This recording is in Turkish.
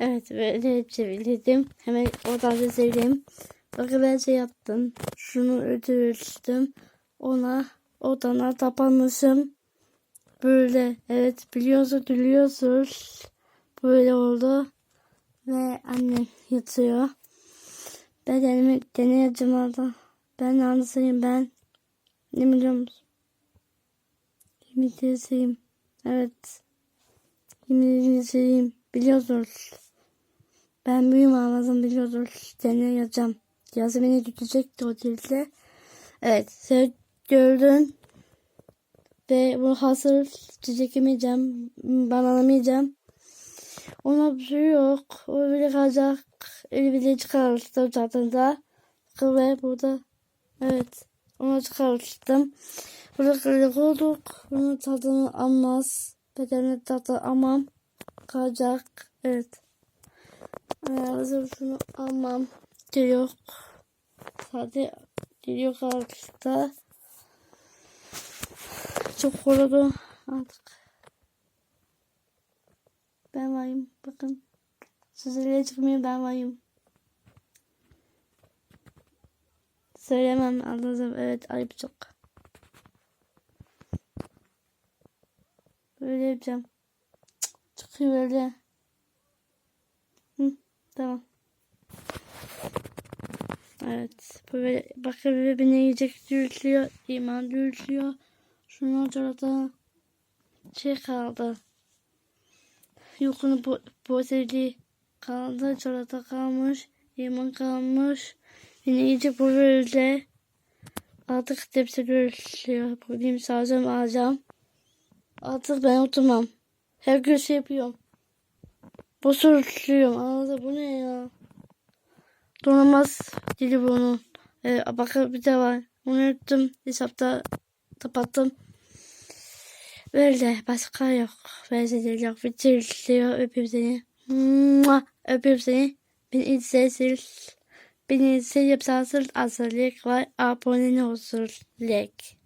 Evet böyle çevirdim. Hemen oradan da. Bakın ben şey yaptım. Şunu ödülmüştüm. Ona odana tapanmışım. Böyle evet biliyorsun biliyorsunuz. Böyle oldu. Ve annem yatıyor. Ben elimi deneyeceğim orada. Ben anlatayım ben. Ne biliyor musun? İngilizceyim. Evet. İngilizceyim. Biliyorsunuz. Ben büyüğüm anladım biliyorsunuz. Deneyeceğim. Yazı beni tutacak otelde. Evet. Sen gördün. Ve bu hazır çiçek yemeyeceğim. Ben alamayacağım. Ona bir şey yok. O bile kalacak. Öyle bile çıkarmıştım zaten da. Ve burada evet onu çıkarmıştım. Burada kırık olduk. Bunun tadını almaz. Bedenine tadı almam. Kalacak. Evet. Hazır şunu almam. Dil yok. Hadi dil yok artık da. Çok korudu artık. Ben varım. Bakın. Sizlerle çıkmıyor ben varım. Söylemem anladım. Evet ayıp çok. Böyle yapacağım. Çıkıyor böyle. Tamam. Evet. Böyle bakın beni yiyecek dürtüyor. iman dürtüyor. Şunu orada şey kaldı. Yukunu bu, bozeli kaldı. Çorada kalmış. iman kalmış. Beni iyice böyle artık tepsi görüşüyor. Bugün sağacağım alacağım. Artık ben oturmam. Her gün şey yapıyorum. Bosurluyorum. Anladın bu ne ya? Donamaz dili bunun. Ee, bakın bir de var. Unuttum. Hesapta kapattım. Böyle başka yok. Böyle değil yok. Bitiriyor. Öpeyim seni. Mua, Öpeyim seni. Beni izlesin. Beni izleyip sarsın. Hazırlık var. Abone olsun. Like.